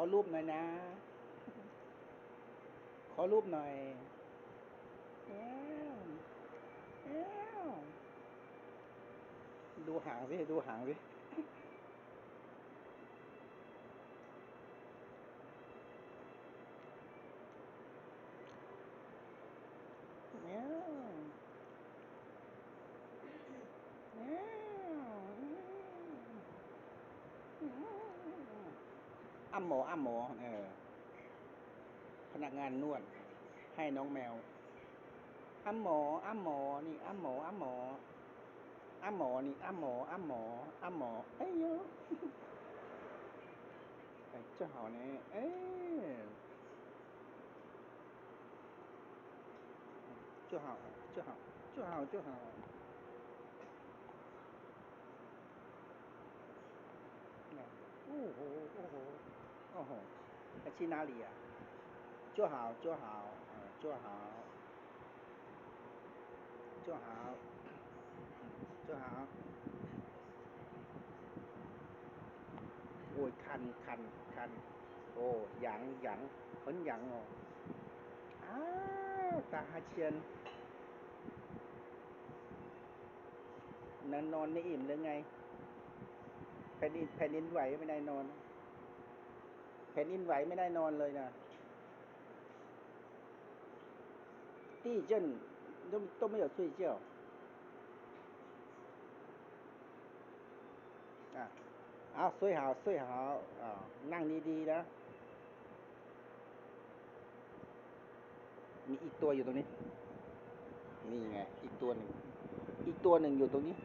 อรูปหน่อยนะ ขอรูปหน่อยแอ้วแอ้วดูหางสิ ดูหางสิ อ้ําหมออ้ําหมอเออพนักงานนวด ให้น้องแมวอ้ําหมออ้ําหมอนี่อ้ําหมออ้ําหมออ้ําหมอนี่อ้ําหมออ้ําหมออ้ําหมอเอ้ยโยไอ้เจ้าเนี่ยเอ้ยเจ้าเจ้าเจ้าเจ้าโอ้โหโอ้โห 要去哪里呀、就好，就好，嗯，就好，就好，就好。โอ้ยคันคันคัน โอ้หยังหยัง很痒哦อ้าวตาเชียนนอนนอนไม่อิ่มหรือไง แผ่นดินแผ่นดินไหวไม่ได้นอน แ ผ่นดินไหวไม่ได้นอนเลยนะ地震都都没有睡觉อ่ะเอา睡好睡好อ่านั่งดีๆนะ มีอีกตัวอยู่ตรงนี้ นี่ไง อีกตัวหนึ่ง อีกตัวหนึ่งอยู่ตรงนี้